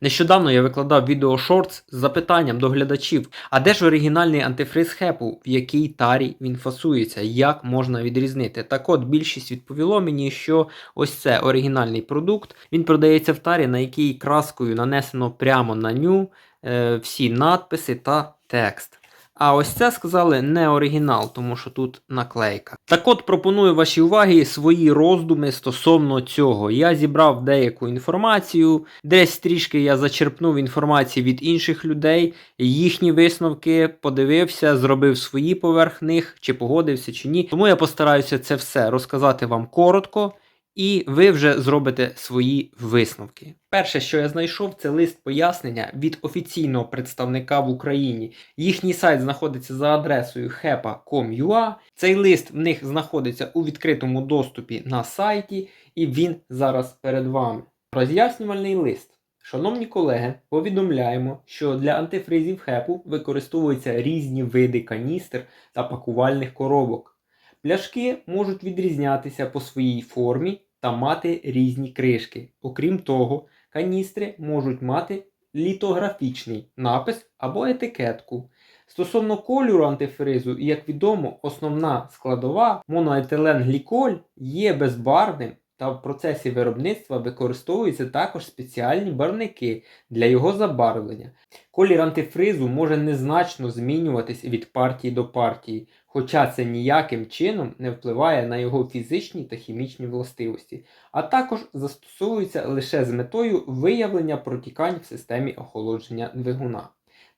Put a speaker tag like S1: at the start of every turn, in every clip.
S1: Нещодавно я викладав відео шортс з запитанням до глядачів, а де ж оригінальний антифриз хепу, в якій тарі він фасується, як можна відрізнити. Так от більшість відповіло мені, що ось це оригінальний продукт. Він продається в тарі, на якій краскою нанесено прямо на ню е, всі надписи та текст. А ось це сказали не оригінал, тому що тут наклейка. Так от пропоную вашій увазі свої роздуми стосовно цього. Я зібрав деяку інформацію, десь трішки я зачерпнув інформації від інших людей, їхні висновки, подивився, зробив свої поверх них, чи погодився, чи ні. Тому я постараюся це все розказати вам коротко. І ви вже зробите свої висновки. Перше, що я знайшов, це лист пояснення від офіційного представника в Україні. Їхній сайт знаходиться за адресою hepa.com.ua. Цей лист в них знаходиться у відкритому доступі на сайті, і він зараз перед вами. Роз'яснювальний лист. Шановні колеги, повідомляємо, що для антифризів хепу використовуються різні види каністр та пакувальних коробок. Пляшки можуть відрізнятися по своїй формі та мати різні кришки. Окрім того, каністри можуть мати літографічний напис або етикетку. Стосовно кольору антифризу, як відомо, основна складова моноетиленгліколь є безбарвним та в процесі виробництва використовуються також спеціальні барвники для його забарвлення. Колір антифризу може незначно змінюватись від партії до партії, хоча це ніяким чином не впливає на його фізичні та хімічні властивості, а також застосовується лише з метою виявлення протікань в системі охолодження двигуна.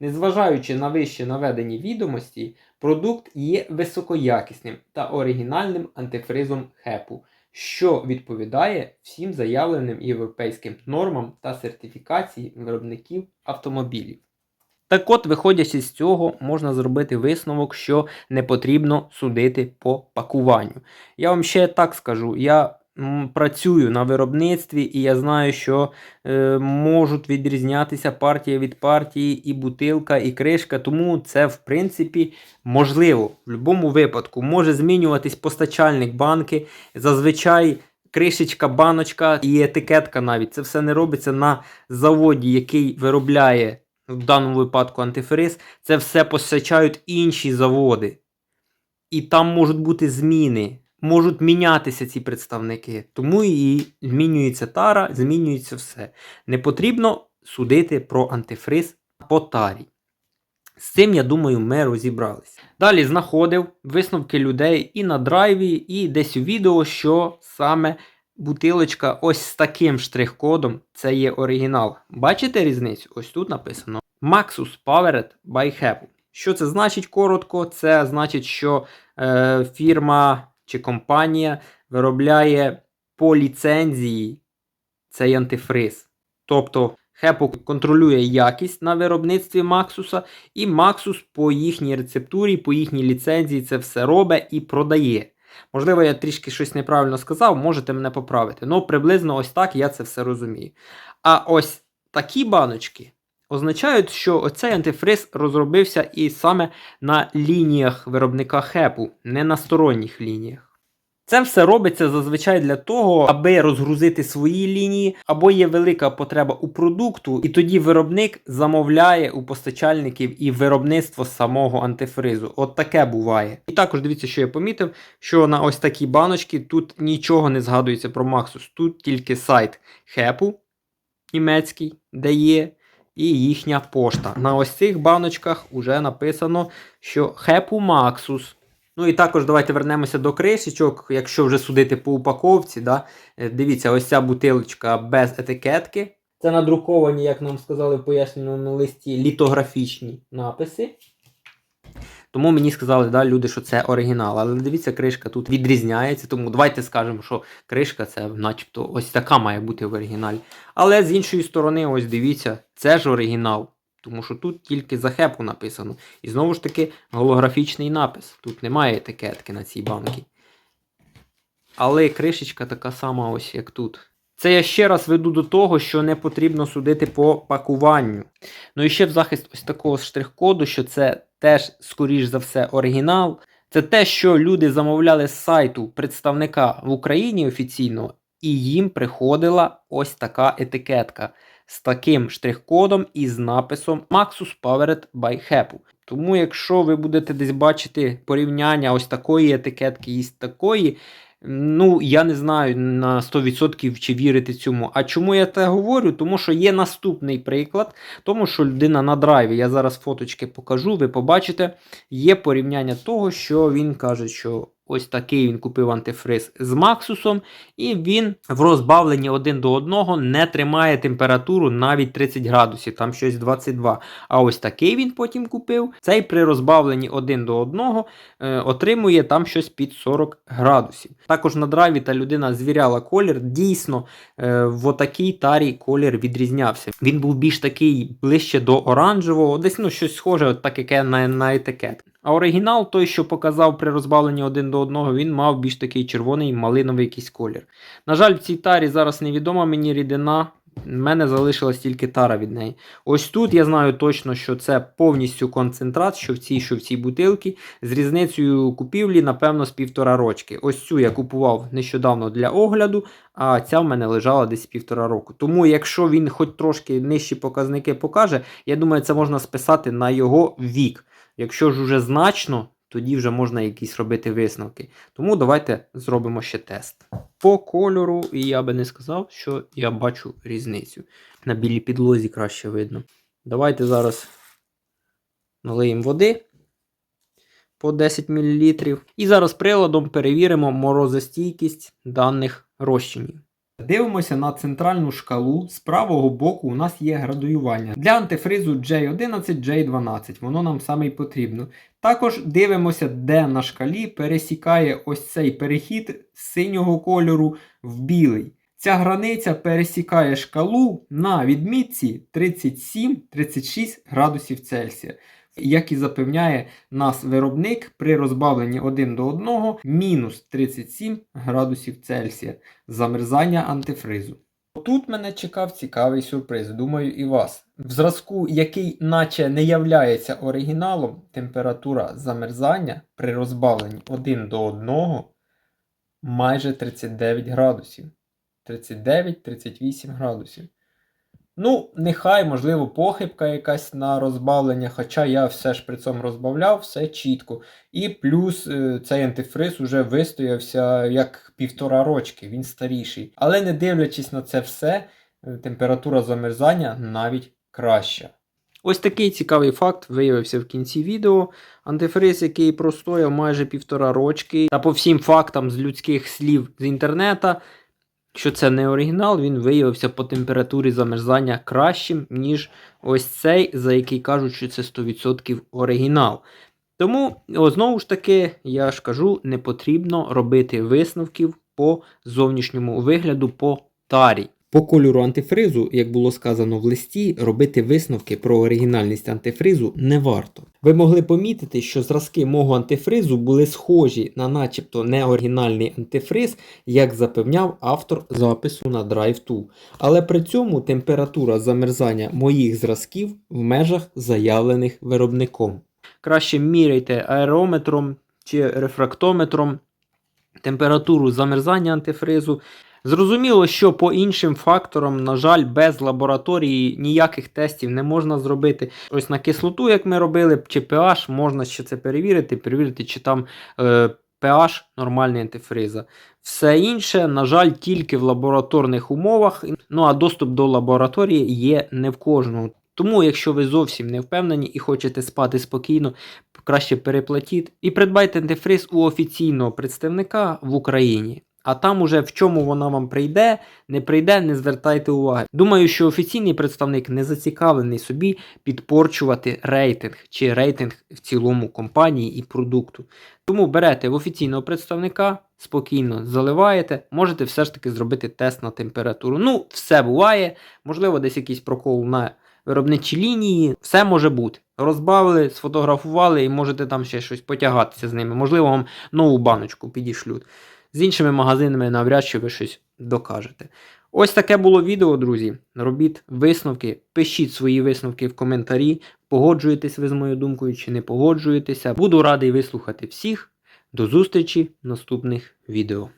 S1: Незважаючи на вище наведені відомості, продукт є високоякісним та оригінальним антифризом хепу, що відповідає всім заявленим європейським нормам та сертифікації виробників автомобілів. Так от, виходячи з цього, можна зробити висновок, що не потрібно судити по пакуванню. Я вам ще так скажу, я працюю на виробництві і я знаю, що е, можуть відрізнятися партія від партії, і бутилка, і кришка, тому це в принципі можливо. В будь-якому випадку може змінюватись постачальник банки. Зазвичай кришечка, баночка і етикетка навіть. Це все не робиться на заводі, який виробляє в даному випадку антифриз. Це все постачають інші заводи. І там можуть бути зміни. Можуть мінятися ці представники. Тому і змінюється тара, змінюється все. Не потрібно судити про антифриз по тарі. З цим, я думаю, ми розібралися. Далі знаходив висновки людей і на драйві, і десь у відео, що саме бутилочка ось з таким штрих-кодом це є оригінал. Бачите різницю? Ось тут написано Maxus Powered by Happy. Що це значить коротко? Це значить, що е, фірма чи компанія виробляє по ліцензії цей антифриз. Тобто Хепо контролює якість на виробництві Максуса, і Максус по їхній рецептурі, по їхній ліцензії це все робить і продає. Можливо, я трішки щось неправильно сказав, можете мене поправити. Ну, приблизно ось так я це все розумію. А ось такі баночки означають, що оцей антифриз розробився і саме на лініях виробника хепу, не на сторонніх лініях. Це все робиться зазвичай для того, аби розгрузити свої лінії, або є велика потреба у продукту, і тоді виробник замовляє у постачальників і виробництво самого антифризу. От таке буває. І також дивіться, що я помітив, що на ось такі баночки тут нічого не згадується про Maxus. Тут тільки сайт Хепу німецький, де є. І їхня пошта. На ось цих баночках вже написано, що Хепу Maxus. Ну і також давайте вернемося до кришечок, якщо вже судити по упаковці. Да? Е, Дивіться, ось ця бутилочка без етикетки. Це надруковані, як нам сказали в поясненому листі, літографічні написи. Тому мені сказали, да, люди, що це оригінал. Але дивіться, кришка тут відрізняється. Тому давайте скажемо, що кришка це начебто ось така має бути в оригіналі. Але з іншої сторони, ось дивіться, це ж оригінал. Тому що тут тільки за хепу написано. І знову ж таки голографічний напис. Тут немає етикетки на цій банці. Але кришечка така сама, ось як тут. Це я ще раз веду до того, що не потрібно судити по пакуванню. Ну і ще в захист ось такого штрих-коду, що це теж, скоріш за все, оригінал. Це те, що люди замовляли з сайту представника в Україні офіційно, і їм приходила ось така етикетка. з таким штрих-кодом і з написом Maxus Powered by Hapu. Тому, якщо ви будете десь бачити порівняння ось такої етикетки і такої, ну я не знаю на 100% чи вірити цьому. А чому я це говорю? Тому що є наступний приклад, тому що людина на драйві, я зараз фоточки покажу, ви побачите, є порівняння того, що він каже, що. Ось такий він купив антифриз з Максусом, і він в розбавленні один до одного не тримає температуру навіть 30 градусів, там щось 22. А ось такий він потім купив. Цей при розбавленні один до одного е, отримує там щось під 40 градусів. Також на драйві та людина звіряла колір. Дійсно, е, в отакій тарі колір відрізнявся. Він був більш такий ближче до оранжевого, десь ну, щось схоже, от так яке на, на етикет. А оригінал, той, що показав при розбавленні один до одного, він мав більш такий червоний малиновий якийсь колір. На жаль, в цій тарі зараз невідома мені рідина. В мене залишилась тільки тара від неї. Ось тут я знаю точно, що це повністю концентрат, що в цій, що в цій бутилці, з різницею купівлі, напевно, з півтора рочки. Ось цю я купував нещодавно для огляду, а ця в мене лежала десь півтора року. Тому, якщо він хоч трошки нижчі показники покаже, я думаю, це можна списати на його вік. Якщо ж уже значно, тоді вже можна якісь робити висновки. Тому давайте зробимо ще тест. По кольору, і я би не сказав, що я бачу різницю. На білій підлозі краще видно. Давайте зараз налиємо води по 10 мл. І зараз приладом перевіримо морозостійкість даних розчинів. Дивимося на центральну шкалу. З правого боку у нас є градуювання. Для антифризу J11, J12, воно нам саме й потрібно. Також дивимося, де на шкалі пересікає ось цей перехід з синього кольору в білий. Ця границя пересікає шкалу на відмітці 37-36 градусів Цельсія. Як і запевняє нас виробник при розбавленні один до одного мінус 37 градусів Цельсія замерзання антифризу. Тут мене чекав цікавий сюрприз, думаю, і вас. В зразку, який наче не являється оригіналом, температура замерзання при розбавленні один до одного майже 39 градусів. 39-38 градусів. Ну, нехай, можливо, похибка якась на розбавлення, хоча я все ж при цьому розбавляв, все чітко. І плюс е, цей антифриз уже вистоявся як півтора рочки, він старіший. Але не дивлячись на це все, е, температура замерзання навіть краща. Ось такий цікавий факт виявився в кінці відео. Антифриз, який простояв майже півтора рочки, та по всім фактам з людських слів з інтернета, що це не оригінал, він виявився по температурі замерзання кращим, ніж ось цей, за який кажуть, що це 100% оригінал. Тому, о, знову ж таки, я ж кажу, не потрібно робити висновків по зовнішньому вигляду по тарі. По кольору антифризу, як було сказано в листі, робити висновки про оригінальність антифризу не варто. Ви могли помітити, що зразки мого антифризу були схожі на начебто неоригінальний антифриз, як запевняв автор запису на Drive2. Але при цьому температура замерзання моїх зразків в межах заявлених виробником. Краще міряйте аерометром чи рефрактометром температуру замерзання антифризу. Зрозуміло, що по іншим факторам, на жаль, без лабораторії ніяких тестів не можна зробити. Ось на кислоту, як ми робили, чи pH, можна ще це перевірити, перевірити, чи там е, pH нормальний антифриза. Все інше, на жаль, тільки в лабораторних умовах. Ну а доступ до лабораторії є не в кожного. Тому, якщо ви зовсім не впевнені і хочете спати спокійно, краще переплатіть і придбайте антифриз у офіційного представника в Україні. А там уже в чому вона вам прийде, не прийде, не звертайте уваги. Думаю, що офіційний представник не зацікавлений собі підпорчувати рейтинг чи рейтинг в цілому компанії і продукту. Тому берете в офіційного представника, спокійно заливаєте, можете все ж таки зробити тест на температуру. Ну, все буває, можливо, десь якийсь прокол на виробничій лінії, все може бути. Розбавили, сфотографували і можете там ще щось потягатися з ними. Можливо, вам нову баночку підішлють. З іншими магазинами навряд чи ви щось докажете. Ось таке було відео, друзі. Робіть висновки, пишіть свої висновки в коментарі, погоджуєтесь ви з моєю думкою чи не погоджуєтеся. Буду радий вислухати всіх. До зустрічі в наступних відео.